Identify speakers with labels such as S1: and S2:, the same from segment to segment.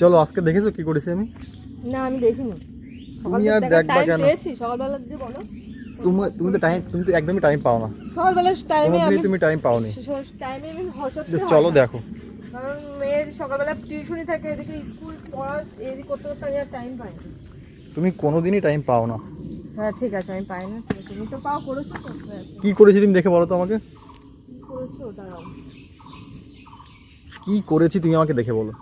S1: চলো আজকে দেখেছ কি করেছি আমি?
S2: না আমি দেখিনি।
S1: তুমি আর দেখবা কেন?
S2: পেয়েছি সকালবেলা দিয়ে বলো।
S1: তুমি তুমি তো টাইম তুমি তো একদমই টাইম পাও না।
S2: সকালবেলা টাইমে আমি
S1: তুমি টাইম পাওনি।
S2: টাইমে আমি হসতে
S1: চলো দেখো।
S2: কারণ মেয়ের সকালবেলা টিউশনি থাকে এদিকে স্কুল পড়া এদিকে করতে করতে আমি আর টাইম পাই না
S1: তুমি কোনোদিনই টাইম পাও না।
S2: হ্যাঁ ঠিক আছে আমি পাই না। তুমি তো পাও করেছ হ্যাঁ,
S1: কি করেছি তুমি দেখে বলো তো আমাকে।
S2: কি করেছ? দাঁড়াও।
S1: কি করেছি তুমি আমাকে দেখে বলো।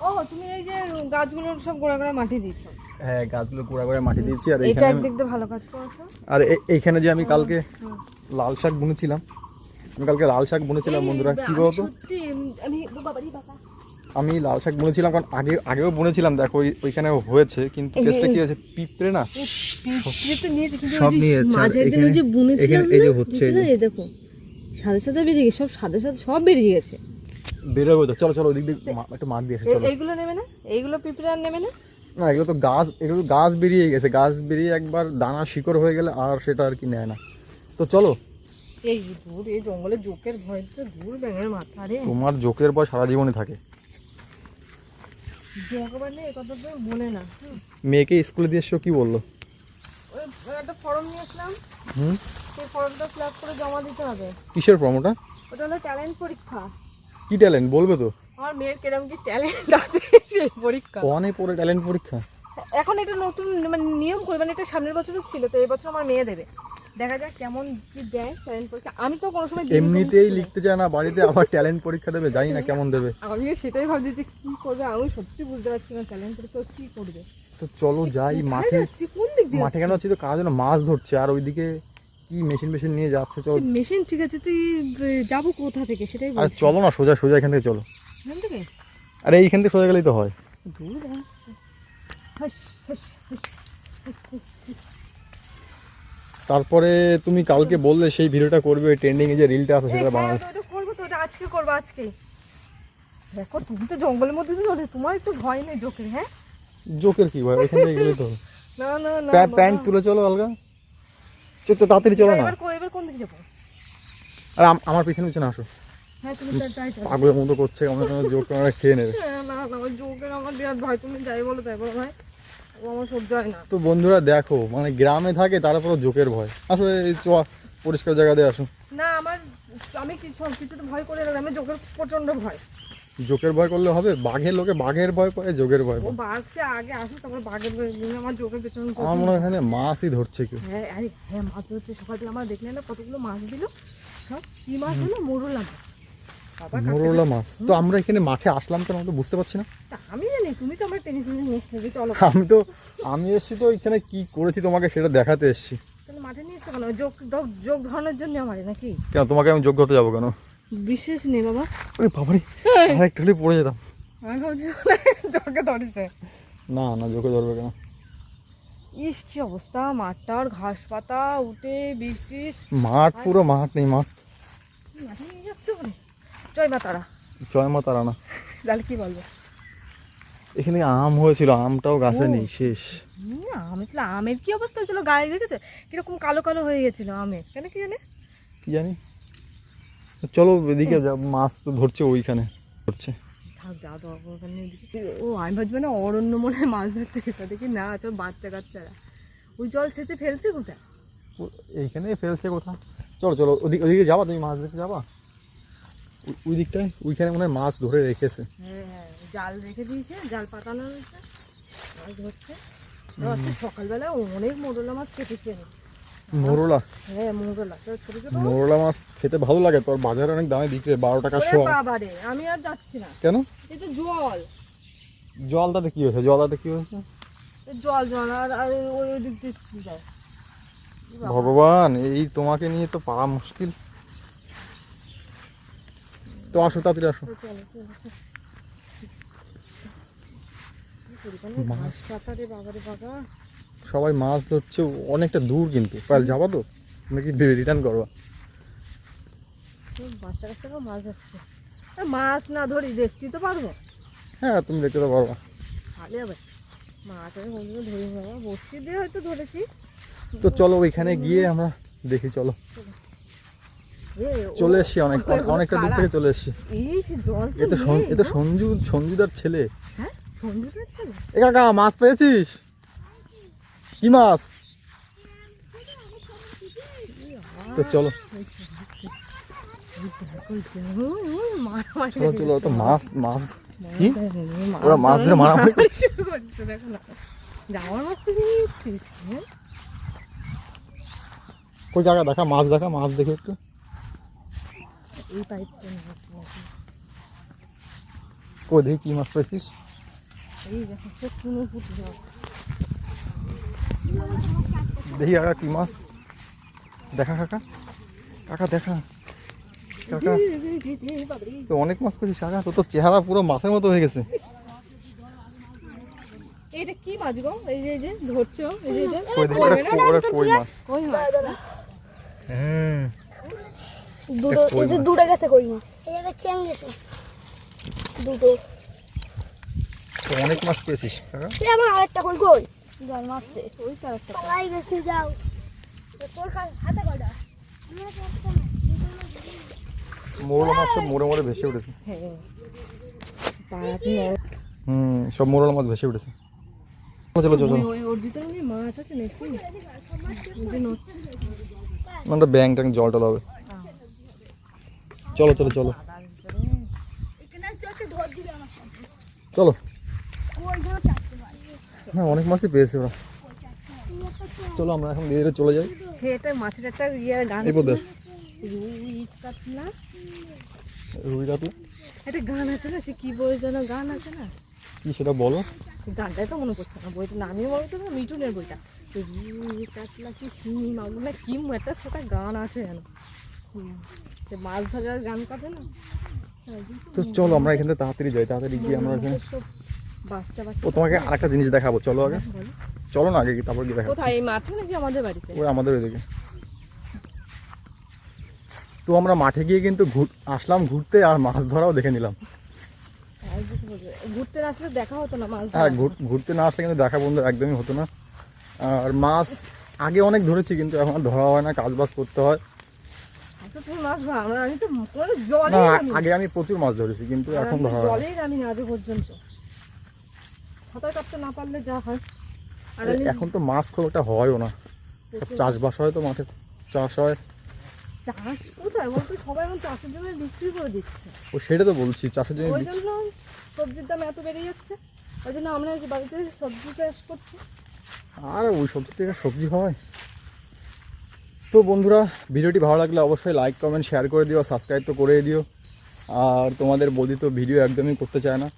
S2: ও তুমি এই যে গাছগুলোর সব গোড়া গোড়া মাটি দিয়েছ।
S1: হ্যাঁ গাছগুলো করে মাটি দিয়েছি আর
S2: এটা
S1: এইখানে আমি-
S2: একদিক দিয়ে ভালো কাজ করেছ।
S1: আর এইখানে যে আমি কালকে লাল শাক বুনেছিলাম। আমি কালকে লাল শাক বুনেছিলাম বন্ধুরা কি বলতো?
S2: আমি
S1: লাল শাক বুনেছিলাম কারণ আগে আগেও বুনেছিলাম দেখো ওই- ওইখানে হয়েছে কিন্তু কেসটা কি হয়েছে? পিঁপড়ে না?
S2: এই পিঁপড়ে তো নিয়েছে কিন্তু
S1: সব নিয়ে যাচ্ছে, আর
S2: মাঝের দিন ওই
S1: এখানে-
S2: যে বুনেছিলাম
S1: এখানে এই যে হচ্ছে। এই
S2: দেখো সাদা সাদা বেরিয়ে গেছে সব সাদা সাদা সব বেরিয়ে গেছে।
S1: বেরোবে তো। চলো চলো ওদিক দিয়ে একটু মাঠ দিয়ে আসি,
S2: এ-
S1: চলো।
S2: এইগুলো নেবে না? এইগুলো পিঁপড়ে আর নেবে না?
S1: না এগুলো তো গাছ এগুলো তো গাছ বেরিয়ে গেছে। গাছ বেরিয়ে একবার দানা শিকড় হয়ে গেলে আর সেটা আর কি নেয় না। তো চলো।
S2: এই দূর এই জঙ্গলে জোকের ভয় তো দূর ব্যাঙের মাথা রে।
S1: তোমার জোকের বয় সারা জীবনে থাকে।
S2: কথা বলে না।
S1: মেয়েকে স্কুলে দিয়ে এসছো কি বলল?
S2: একটা ফর্ম নিয়ে আসলাম।
S1: হুম?
S2: সেই ফর্মটা ফিল আপ করে জমা দিতে হবে।
S1: কিসের প্রমোটা
S2: ওটা? হলো ট্যালেন্ট পরীক্ষা।
S1: কি ট্যালেন্ট বলবে তো?
S2: আমার মেয়ের কিরম কি ট্যালেন্ট আছে সেই পরীক্ষা।
S1: ওয়ানে পড়ে ট্যালেন্ট পরীক্ষা?
S2: এখন এটা নতুন মানে নিয়ম করে মানে এটা সামনের বছরও ছিল তো এই বছর আমার মেয়ে দেবে। দেখা যাক কেমন কি দেয় ট্যালেন্ট পরীক্ষা। আমি তো কোনো সময়
S1: এমনিতেই লিখতে চায় না বাড়িতে আবার ট্যালেন্ট পরীক্ষা দেবে জানি না কেমন দেবে।
S2: আমি সেটাই ভাবছি যে কি করবে আমি সত্যি বুঝতে পারছি না ট্যালেন্ট পরীক্ষা কি করবে।
S1: তো চলো যাই মাঠে
S2: কোন দিক
S1: মাঠে কেন আছি তো যেন মাছ ধরছে আর ওইদিকে কি মেশিন মেশিন নিয়ে যাচ্ছে চল।
S2: মেশিন ঠিক আছে তুই যাব কোথা থেকে সেটাই
S1: আর চলো না সোজা সোজা এখান থেকে চলো।
S2: এখান থেকে?
S1: আরে এইখান থেকে সোজা গেলেই তো হয়।
S2: দূর হ্যাঁ।
S1: তারপরে তুমি কালকে বললে সেই ভিডিওটা করবে ট্রেন্ডিং এ যে রিলটা আছে সেটা
S2: হ্যাঁ,
S1: বানাবে।
S2: তো ওটা করব তো ওটা আজকে করব আজকে। দেখো তুমি তো জঙ্গলের মধ্যে তো চলে তোমার একটু ভয় নেই জোকের হ্যাঁ?
S1: জোকের কি ভাই ওইখান থেকে গেলেই তো।
S2: না না না
S1: প্যান্ট তুলে চলো আলগা চল তো তাড়াতাড়ি চলো না।
S2: এবার কোন দিকে যাব?
S1: আর আম- আমার পিছনে পিছনে আসো।
S2: হ্যাঁ
S1: পাগলের মতো করছে আমার জোক আমরা খেয়ে নেবে।
S2: হ্যাঁ, না না আমার জোকের আমার বিরাট ভয় তুমি যাই বলো তাই বলো ভাই। ও আমার সহ্য হয় না।
S1: তো বন্ধুরা দেখো মানে গ্রামে থাকে তারপরে জোকের ভয়। আসলে এই চ পরিষ্কার জায়গা দিয়ে আসো।
S2: না আমার আমি কিছু সব কিছুতে ভয় করে আমি জোকের প্রচণ্ড ভয়।
S1: জোকের ভয় করলে হবে? বাঘের লোকে বাঘের ভয় পায় জোকের ভয় পায়।
S2: বাঘ সে আগে আসুক তারপর বাঘের ভয় নিয়ে আমার জোকের পেছনে
S1: আমার এখানে মাছই ধরছে কি
S2: হ্যাঁ আরে হ্যাঁ মাছ ধরছে। সকাল থেকে আমার দেখলে না কতগুলো মাছ দিল? সব কি মাছ হলো? মোরলা মাছ।
S1: মোরলা মাছ। তো আমরা এখানে মাঠে আসলাম কেন? তো বুঝতে পারছি না।
S2: আমি জানি তুমি তো আমার টেনে টেনে নিয়ে এসেছ চলো।
S1: আমি তো আমি এসেছি তো এখানে কি করেছি তোমাকে সেটা দেখাতে এসেছি।
S2: তাহলে মাঠে নিয়ে এসছো কেন? যোগ যোগ ধরানোর জন্য আমার নাকি?
S1: কেন তোমাকে আমি যোগ্য হতে যাব কেন?
S2: বিশেষ নেই বাবা।
S1: ওরে বাবারে আর একটু হলে পড়ে যেতাম।
S2: আমি ভাবছি জগে ধরেছে।
S1: না না যোগে ধরবে কেন?
S2: ইস কি অবস্থা? মাঠটার ঘাস পাতা উঠে বৃষ্টি।
S1: মাঠ পুরো মাঠ নেই মাঠ।
S2: মাঠে নিয়ে যাচ্ছ জয় মা তারা।
S1: জয় মা তারা না।
S2: তাহলে কি বলব?
S1: এখানে আম হয়েছিল আমটাও গাছে নেই শেষ।
S2: আমি আমের কি অবস্থা ছিল গায়ে দেখেছে? কীরকম কালো কালো হয়ে গেছিল আমের। কেন কি জানে?
S1: কি জানি? চলো এদিকে যা মাছ তো ধরছে ওইখানে ধরছে।
S2: ও আমি ভাবছি মানে অরণ্য মনে হয় মাছ ধরতে গেছে দেখি না তো বাচ্চা কাচ্চারা। ওই জল ছেঁচে ফেলছে কোথায়?
S1: এইখানে ফেলছে কোথাও চলো চলো ওদিকে ওদিকে যাবা তুমি মাছ দেখতে যাবা? ওই- দিকটায় ওইখানে মনে হয় মাছ ধরে রেখেছে।
S2: হ্যাঁ হ্যাঁ জাল রেখে দিয়েছে জাল পাতানো রয়েছে মাছ ধরছে। আজকে সকালবেলা অনেক মোরলা মাছ কেটেছে।
S1: মোরলা।
S2: হ্যাঁ মোরলা। ছোট ছোট।
S1: মোরলা মাছ খেতে ভালো লাগে তোর বাজারে অনেক দামে বিক্রি বারো টাকা
S2: ওরে
S1: শো
S2: বাবারে আমি আর যাচ্ছি না।
S1: কেন?
S2: এই তো জল।
S1: জলটাতে কি হয়েছে? জলটাতে কি হয়েছে?
S2: জল জল আর ওই ওই দিক দিয়ে যায়?
S1: ভগবান এই তোমাকে নিয়ে তো পাওয়া মুশকিল। তো আসো তাড়াতাড়ি আসো। মাছ।
S2: বাবা।
S1: সবাই মাছ ধরছে অনেকটা দূর কিন্তু। পাল যাবা তো? নাকি রিটার্ন করবা
S2: মাছ মাছ না ধরি দেখতেই তো পারব।
S1: হ্যাঁ তুমি দেখতে তো পারবা।
S2: খালি আবার মাছ আমি কোনদিনও ধরি বাবা। বসতি দিয়ে হয়তো ধরেছি।
S1: তো চলো ওইখানে গিয়ে আমরা দেখি চলো। চলে এসছি অনেক অনেকটা দূর থেকে চলে এসছি। এ তো। সঞ্জু সঞ্জুদার ছেলে।
S2: হ্যাঁ সঞ্জুদার ছেলে?
S1: এ কাকা মাছ পেয়েছিস? কি মাছ তো চলো। চলো চলো, তো মাছ মাছ কি? মাছ ধরে
S2: হ্যাঁ
S1: কই দেখা, মাছ দেখা, মাছ দেখে একটু। দেখি মাছ
S2: যাও
S1: দেখি কাকা কি মাছ? দেখা কাকা? কাকা দেখা। কাকা তো অনেক মাছ পেয়েছিস কাকা? তো তোর চেহারা পুরো মাছের মতো হয়ে গেছে।
S2: এটা কি মাছ গো? এই যে এই যে ধরছো এই যে
S1: কই মাছ?
S2: কই মাছ?
S1: হ্যাঁ।
S3: দুটো
S1: এটা
S3: যে দুটো গেছে কই মাছ? একটা গেছে। দুটো।
S1: অনেক মাছ পেয়েছিস কাকা?
S3: এই আমার আরেকটা কই কই? জল মারছে
S2: ওই তো
S3: পালাই গেছে যাও। তোর হাতে।
S1: মোরলা মাছ সব মোড়ে মোড়ে ভেসে উঠেছে।
S2: হ্যাঁ
S1: হুম সব মোরলা মাছ ভেসে উঠেছে। চলো চলো চলো। ব্যাং ট্যাং জল টল হবে। চলো চলো চলো। চলো। হ্যাঁ অনেক মাছই পেয়েছে ওরা। চলো আমরা এখন ধীরে চলে যাই।
S2: সে একটা মাছের একটা ইয়ে গান
S1: এই বোধের
S2: রুই কাতলা।
S1: রুই কাতলা?
S2: একটা গান আছে না সে কি বই যেন গান আছে না?
S1: কি সেটা বলো?
S2: গানটাই তো মনে পড়ছে না বইটা নামিয়ে বলতো না মিঠুনের বইটা। রুই কাতলা কি শিঙি মাগুর না কি একটা ছোটা গান আছে যেন। সে মাছ ধরার গান কাটে না?
S1: তো চলো আমরা এখান থেকে তাড়াতাড়ি যাই তাড়াতাড়ি গিয়ে আমরা এখানে
S2: বাচ্চা বাচ্চা
S1: ও তোমাকে আরেকটা জিনিস দেখাবো। চলো আগে। চলো না আগে তারপর
S2: কোথায় এই মাঠে নাকি আমাদের বাড়িতে?
S1: ওই আমাদের ওইদিকে তো আমরা মাঠে গিয়ে কিন্তু ঘুর- আসলাম ঘুরতে আর মাছ ধরাও দেখে নিলাম।
S2: না। ঘুরতে না আসলে দেখা হতো না মাছ
S1: হ্যাঁ ঘুরতে না আসলে কিন্তু দেখা বন্ধু একদমই হতো না। আর মাছ আগে অনেক ধরেছি কিন্তু এখন ধরা হয় না কাজ বাজ করতে হয়। আগে আমি প্রচুর মাছ ধরেছি কিন্তু এখন ধরা হয় না।
S2: আমি না পর্যন্ত। সাঁতার কাটতে না পারলে যা হয়। আর
S1: এখন তো মাছ খুব একটা হয়ও না। চাষবাস হয় তো মাঠে চাষ হয়।
S2: চাষ কোথায়? বলতো সবাই এখন চাষের জন্য বিক্রি করে দিচ্ছে।
S1: ও সেটা তো বলছি চাষের জন্য
S2: ওই জন্য সবজির দাম এত বেড়ে যাচ্ছে। ওই জন্য আমরা বাড়িতে সবজি চাষ করছি।
S1: আর ওই সবজি থেকে সবজি হয়। তো বন্ধুরা ভিডিওটি ভালো লাগলে অবশ্যই লাইক কমেন্ট শেয়ার করে দিও সাবস্ক্রাইব তো করে দিও। আর তোমাদের বৌদি তো ভিডিও একদমই করতে চায় না।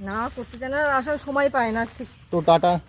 S2: না করতে চায় না সময় পায় না ঠিক।
S1: তো টাটা।